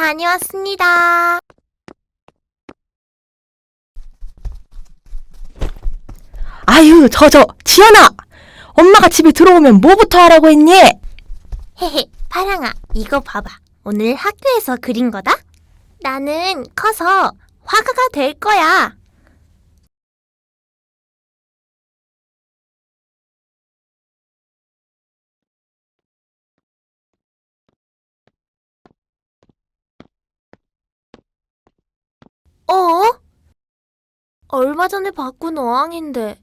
다녀왔습니다. 아유, 저, 저, 지연아! 엄마가 집에 들어오면 뭐부터 하라고 했니? 헤헤, 파랑아, 이거 봐봐. 오늘 학교에서 그린 거다? 나는 커서 화가가 될 거야. 어? 얼마 전에 바꾼 어항인데.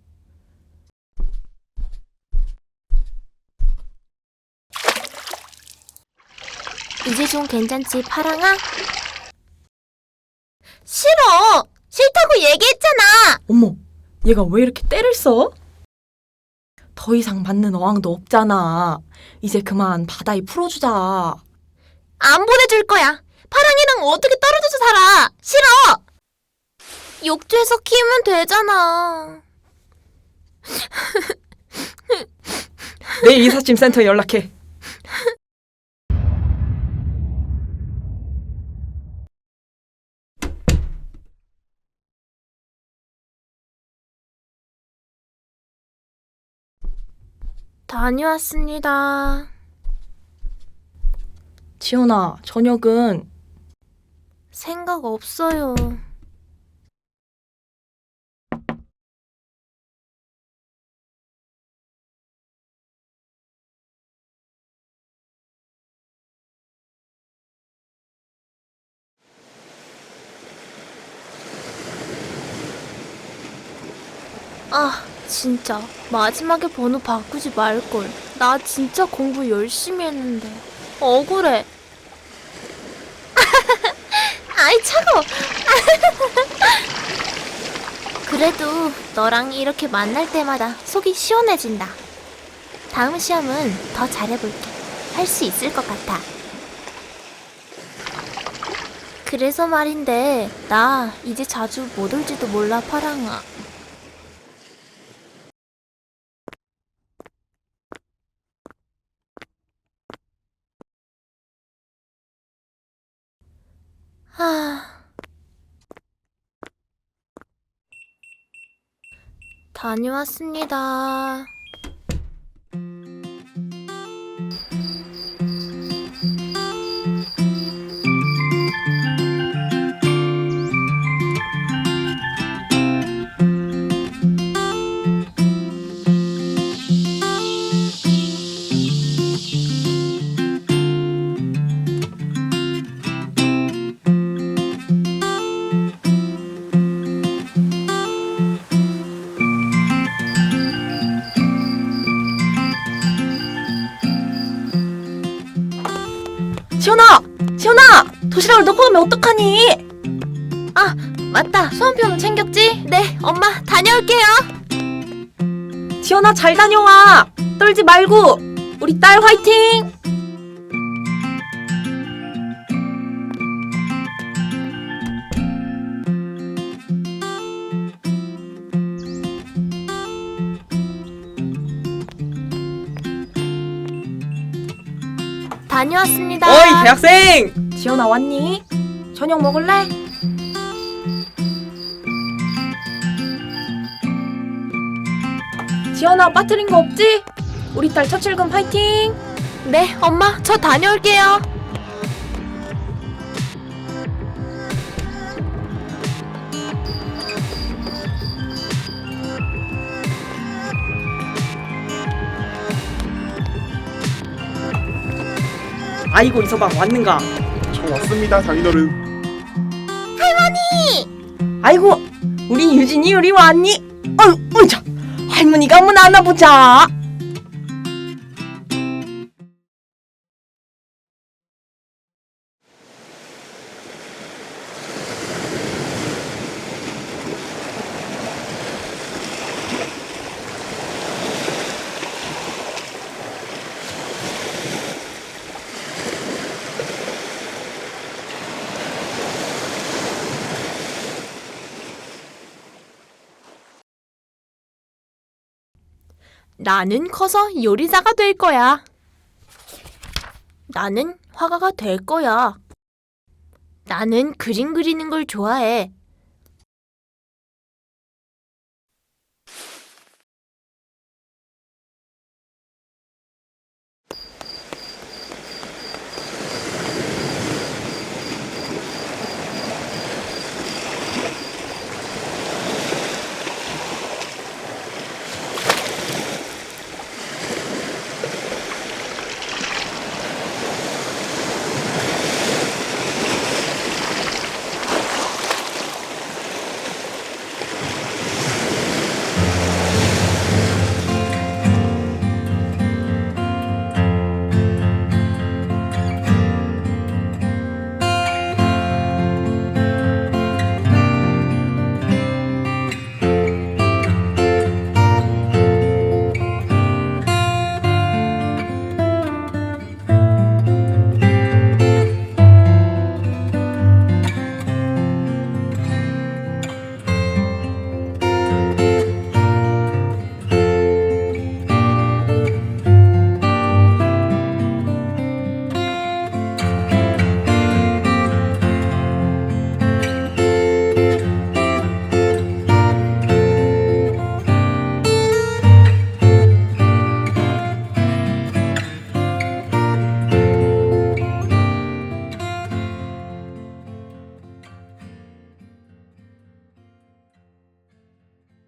이제 좀 괜찮지, 파랑아? 싫어! 싫다고 얘기했잖아! 어머, 얘가 왜 이렇게 때를 써? 더 이상 맞는 어항도 없잖아. 이제 그만 바다에 풀어주자. 안 보내줄 거야. 파랑이랑 어떻게 떨어져서 살아? 싫어! 욕조에서 키우면 되잖아. 내일 이삿짐 센터에 연락해. 다녀왔습니다. 지연아, 저녁은 생각 없어요. 아, 진짜. 마지막에 번호 바꾸지 말걸. 나 진짜 공부 열심히 했는데. 억울해. 아이, 차가워. 그래도 너랑 이렇게 만날 때마다 속이 시원해진다. 다음 시험은 더 잘해볼게. 할 수 있을 것 같아. 그래서 말인데, 나 이제 자주 못 올지도 몰라, 파랑아. 하... 다녀왔습니다. 지연아! 지연아! 도시락을 넣고 가면 어떡하니? 아, 맞다. 수험표는 챙겼지? 네, 엄마 다녀올게요. 지연아 잘 다녀와! 떨지 말고! 우리 딸 화이팅! 다녀왔습니다. 어이 대학생! 지연아 왔니? 저녁 먹을래? 지연아 빠뜨린 거 없지? 우리 딸 첫 출근 파이팅! 네, 엄마 저 다녀올게요. 아이고 이서방 왔는가? 저 왔습니다, 장인어른. 아이고 우리 유진이 우리 왔니? 어휴 어이자 할머니가 한번 안아보자 나는 커서 요리사가 될 거야. 나는 화가가 될 거야. 나는 그림 그리는 걸 좋아해.